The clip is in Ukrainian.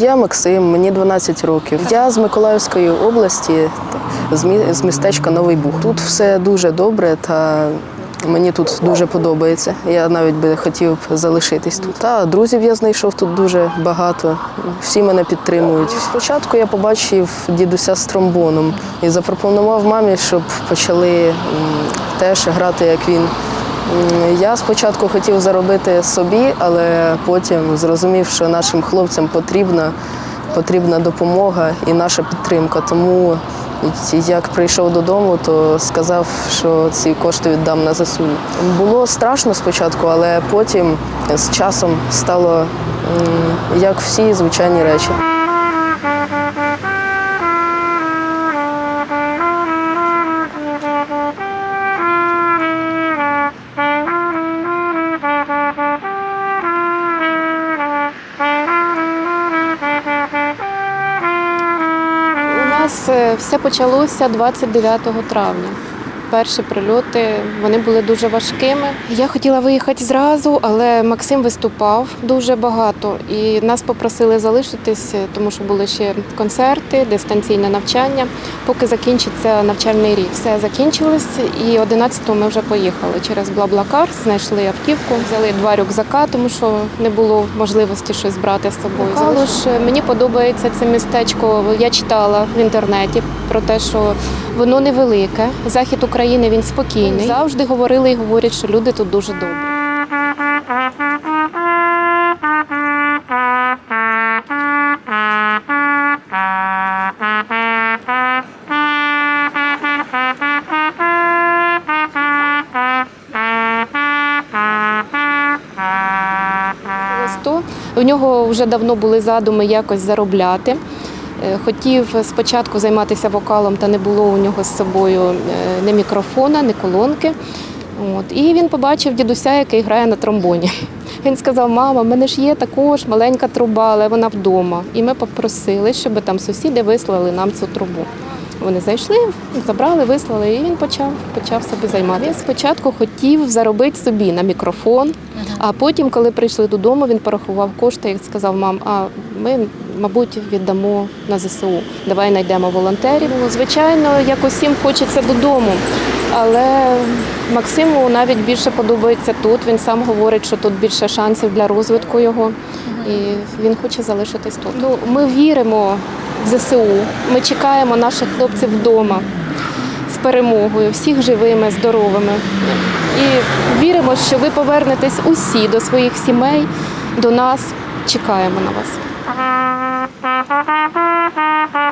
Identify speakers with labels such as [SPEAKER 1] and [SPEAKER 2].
[SPEAKER 1] Я Максим, мені 12 років. Я з Миколаївської області, з мі- з містечка Новий Буг. Тут все дуже добре та мені тут дуже подобається. Я навіть би хотів залишитись тут. Та друзів я знайшов тут дуже багато. Всі мене підтримують. Спочатку я побачив дідуся з тромбоном і запропонував мамі, щоб почали теж грати, як він. Я спочатку хотів заробити собі, але потім зрозумів, що нашим хлопцям потрібна, потрібна допомога і наша підтримка. Тому як прийшов додому, то сказав, що ці кошти віддам на ЗСУ. Було страшно спочатку, але потім з часом стало як всі звичайні речі.
[SPEAKER 2] Нас е, все почалося 29 травня. Перші прильоти вони були дуже важкими. Я хотіла виїхати зразу, але Максим виступав дуже багато, і нас попросили залишитись, тому що були ще концерти, дистанційне навчання, поки закінчиться навчальний рік. Все закінчилось, і 11-го ми вже поїхали через Блаблакар, знайшли автівку, взяли два рюкзака, тому що не було можливості щось брати з собою. Калуш, е, мені подобається це містечко. Я читала в інтернеті про те, що воно невелике. Захід України він спокійний. Завжди говорили і говорять, що люди тут дуже добрі. У нього вже давно були задуми якось заробляти. Е, Хотів спочатку займатися вокалом, та не було у нього з собою е, ні мікрофона, ні колонки. От. І він побачив дідуся, який грає на тромбоні. Він сказав: мама, в мене ж є також маленька труба, але вона вдома. І ми попросили, щоб там сусіди вислали нам цю трубу. Вони зайшли, забрали, вислали, і він почав, почав собі займатися. Він спочатку хотів заробити собі на мікрофон, а потім, коли прийшли додому, він порахував кошти і сказав: мам, а ми, мабуть, віддамо на ЗСУ. Давай знайдемо волонтерів. Ну, Звичайно, як усім хочеться додому. Але Максиму навіть більше подобається тут. Він сам говорить, що тут більше шансів для розвитку його, і він хоче залишитись тут. Ну, ми віримо в ЗСУ. Ми чекаємо наших хлопців вдома з перемогою, всіх живими, здоровими. І віримо, що ви повернетесь усі до своїх сімей, до нас. Чекаємо на вас.
[SPEAKER 3] Ha ha ha ha ha.